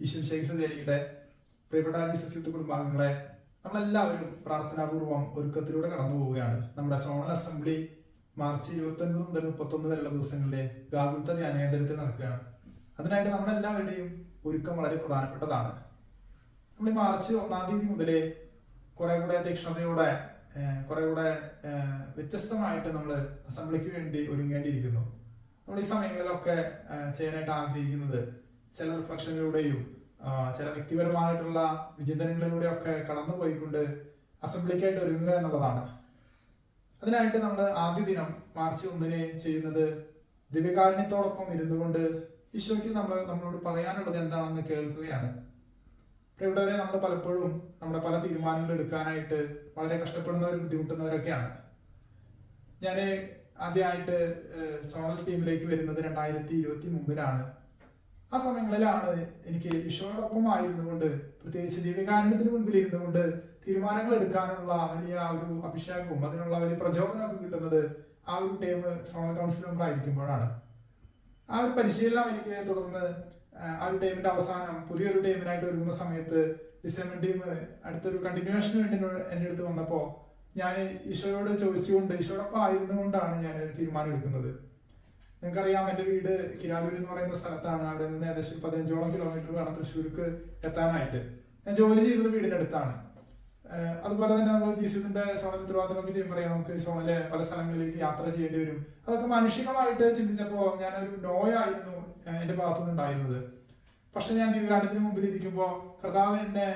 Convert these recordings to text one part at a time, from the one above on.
ഈശ്വൻ ശേഖരിക്കട്ടെ പ്രിയപ്പെട്ട ജീസസ് കുടുംബാംഗങ്ങളെ നമ്മളെല്ലാവരും പ്രാർത്ഥനാപൂർവം ഒരുക്കത്തിലൂടെ കടന്നു പോവുകയാണ്. നമ്മുടെ സോണൽ അസംബ്ലി മാർച്ച് ഇരുപത്തി ഒൻപത് മുതൽ മുപ്പത്തൊന്ന് വരെയുള്ള ദിവസങ്ങളിലെ ഗാകുൽത്ത ധ്യാനകേന്ദ്രത്തിൽ നടക്കുകയാണ്. അതിനായിട്ട് നമ്മളെല്ലാവരുടെയും ഒരുക്കം വളരെ പ്രധാനപ്പെട്ടതാണ്. നമ്മൾ മാർച്ച് ഒന്നാം തീയതി മുതലേ കുറെ കൂടെ തീക്ഷ്ണതയോടെ കുറെ കൂടെ വ്യത്യസ്തമായിട്ട് നമ്മൾ അസംബ്ലിക്ക് വേണ്ടി ഒരുങ്ങേണ്ടിയിരിക്കുന്നു. നമ്മൾ ഈ സമയങ്ങളിലൊക്കെ ചെയ്യാനായിട്ട് ആഗ്രഹിക്കുന്നത് ചില റിഫ്ലക്ഷനിലൂടെയും ചില വ്യക്തിപരമായിട്ടുള്ള വിചിന്തനങ്ങളിലൂടെയൊക്കെ കടന്നു പോയിക്കൊണ്ട് അസംബ്ലിക്കായിട്ട് ഒരുങ്ങുക എന്നുള്ളതാണ്. അതിനായിട്ട് നമ്മൾ ആദ്യ ദിനം മാർച്ച് ഒന്നിന് ചെയ്യുന്നത് ദിവ്യകാരുണ്യത്തോടൊപ്പം ഇരുന്നുകൊണ്ട് ഈശോയ്ക്ക് നമ്മൾ നമ്മളോട് പറയാനുള്ളത് എന്താണെന്ന് കേൾക്കുകയാണ്. ഇവിടെ വരെ നമ്മൾ പലപ്പോഴും നമ്മുടെ പല തീരുമാനങ്ങൾ എടുക്കാനായിട്ട് വളരെ കഷ്ടപ്പെടുന്നവരും ബുദ്ധിമുട്ടുന്നവരൊക്കെയാണ്. ഞാൻ ആദ്യമായിട്ട് സോണൽ ടീമിലേക്ക് വരുന്നത് രണ്ടായിരത്തി ഇരുപത്തി മൂന്നിലാണ് ആ സമയങ്ങളിലാണ് എനിക്ക് ഈശോയോടൊപ്പം ആയിരുന്നുകൊണ്ട് പ്രത്യേകിച്ച് ദിവ്യകാരണത്തിന് മുൻപിൽ ഇരുന്നുകൊണ്ട് തീരുമാനങ്ങൾ എടുക്കാനുള്ള വലിയ ഒരു അഭിഷേകവും അതിനുള്ള വലിയ പ്രചോദനമൊക്കെ കിട്ടുന്നത് ആ ഒരു ടൈം സോണൽ കൗൺസിൽ മെമ്പർ ആയിരിക്കുമ്പോഴാണ്. ആ ഒരു പരിശീലനം എനിക്ക് തുടർന്ന് ആ, ഒരു ടൈമിന്റെ അവസാനം പുതിയൊരു ടൈമിനായിട്ട് ഒരുങ്ങുന്ന സമയത്ത് ഡിസംബർ ടീം അടുത്തൊരു കണ്ടിന്യൂഷന് വേണ്ടി എന്റെ അടുത്ത് വന്നപ്പോൾ ഞാൻ ഈശോയോട് ചോദിച്ചുകൊണ്ട് ഈശോടൊപ്പം ആയിരുന്നുകൊണ്ടാണ് ഞാൻ ഒരു തീരുമാനം എടുക്കുന്നത്. നിങ്ങൾക്കറിയാം എന്റെ വീട് കിരാലൂർ എന്ന് പറയുന്ന സ്ഥലത്താണ്. അവിടെ നിന്ന് ഏകദേശം പതിനഞ്ചോളം കിലോമീറ്റർ വേണം തൃശ്ശൂർക്ക് എത്താനായിട്ട്. ഞാൻ ജോലി ചെയ്യുന്നത് വീടിന്റെ അടുത്താണ്. അതുപോലെ തന്നെ നമ്മൾ ജീസസിന്റെ സോണൽ ഉത്തരവാദിത്തമൊക്കെ ചെയ്യുമ്പോൾ പറയാം നമുക്ക് സോണിലെ പല സ്ഥലങ്ങളിലേക്ക് യാത്ര ചെയ്യേണ്ടി വരും. അതൊക്കെ മാനുഷികമായിട്ട് ചിന്തിച്ചപ്പോൾ ഞാനൊരു നോയായിരുന്നു എന്റെ ഭാഗത്തുനിന്ന് ഉണ്ടായിരുന്നത് പക്ഷെ ഞാൻ ദിവ്യകാലത്തിന് മുമ്പിൽ ഇരിക്കുമ്പോൾ കർത്താവ് എന്നെ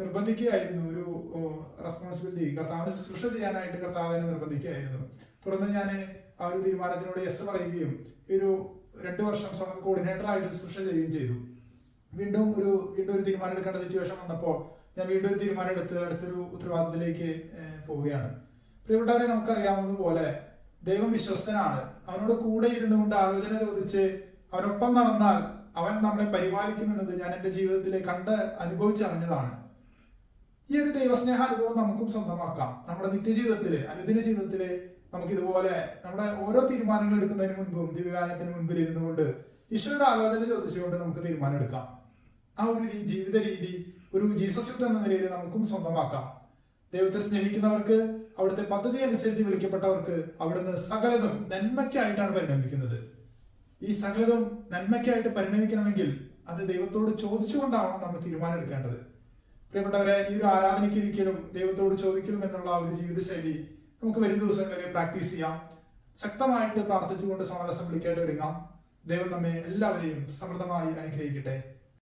നിർബന്ധിക്കുകയായിരുന്നു. ഒരു റെസ്പോൺസിബിലിറ്റി കർത്താവിനെ ശുശ്രൂഷ ചെയ്യാനായിട്ട് കർത്താവ് എന്നെ നിർബന്ധിക്കുകയായിരുന്നു. തുടർന്ന് ഞാൻ ആ ഒരു തീരുമാനത്തിനോട് യെസ് പറയുകയും ഒരു രണ്ട് വർഷം സ്വന്തം കോർഡിനേറ്റർ ആയിട്ട് ശുശ്രൂഷ ചെയ്യുകയും ചെയ്തു. വീണ്ടും ഒരു വീണ്ടും ഒരു തീരുമാനം എടുക്കേണ്ട സിറ്റുവേഷൻ വന്നപ്പോൾ ഞാൻ വീണ്ടും ഒരു തീരുമാനം എടുത്ത് അടുത്തൊരു ഉത്തരവാദിത്തത്തിലേക്ക് പോവുകയാണ്. പ്രിയപ്പെട്ടവരെ നമുക്കറിയാവുന്നതുപോലെ ദൈവം വിശ്വസ്തനാണ്. അവനോട് കൂടെ ഇരുന്നുകൊണ്ട് ആലോചന ചോദിച്ച് അവനൊപ്പം നടന്നാൽ അവൻ നമ്മളെ പരിപാലിക്കുമെന്നത് ഞാൻ എന്റെ ജീവിതത്തിൽ കണ്ട് അനുഭവിച്ചറിഞ്ഞതാണ് ഈ ഒരു ദൈവസ്നേഹ അനുഭവം നമുക്കും സ്വന്തമാക്കാം. നമ്മുടെ നിത്യജീവിതത്തിൽ അനുദിന ജീവിതത്തിൽ നമുക്ക് ഇതുപോലെ നമ്മുടെ ഓരോ തീരുമാനങ്ങൾ എടുക്കുന്നതിന് മുൻപും ദിവ്യകാലത്തിന് മുൻപിൽ ഇരുന്നുകൊണ്ട് ഈശ്വരയുടെ ആലോചന ചോദിച്ചുകൊണ്ട് നമുക്ക് തീരുമാനം എടുക്കാം. ആ ഒരു ജീവിത രീതി ഒരു ജീസസ് യുദ്ധം എന്ന നിലയിൽ നമുക്കും സ്വന്തമാക്കാം. ദൈവത്തെ സ്നേഹിക്കുന്നവർക്ക് അവിടുത്തെ പദ്ധതി അനുസരിച്ച് വിളിക്കപ്പെട്ടവർക്ക് അവിടുന്ന് സകലതും നന്മയ്ക്കായിട്ടാണ് പരിണമിക്കുന്നത്. ഈ സകലതും നന്മയ്ക്കായിട്ട് പരിണമിക്കണമെങ്കിൽ അത് ദൈവത്തോട് ചോദിച്ചുകൊണ്ടാവണം നമ്മൾ തീരുമാനം എടുക്കേണ്ടത്. പ്രിയപ്പെട്ടവരെ ഈ ഒരു ആരാധനയ്ക്ക് ഇരിക്കലും ദൈവത്തോട് ചോദിക്കലും എന്നുള്ള ഒരു ജീവിതശൈലി നമുക്ക് വരും ദിവസങ്ങളിൽ പ്രാക്ടീസ് ചെയ്യാം. ശക്തമായിട്ട് പ്രാർത്ഥിച്ചുകൊണ്ട് സമരസം അസംബ്ലിക്കായിട്ട് ഒരുങ്ങാം ദൈവം നമ്മെ എല്ലാവരെയും സമൃദ്ധമായി അനുഗ്രഹിക്കട്ടെ.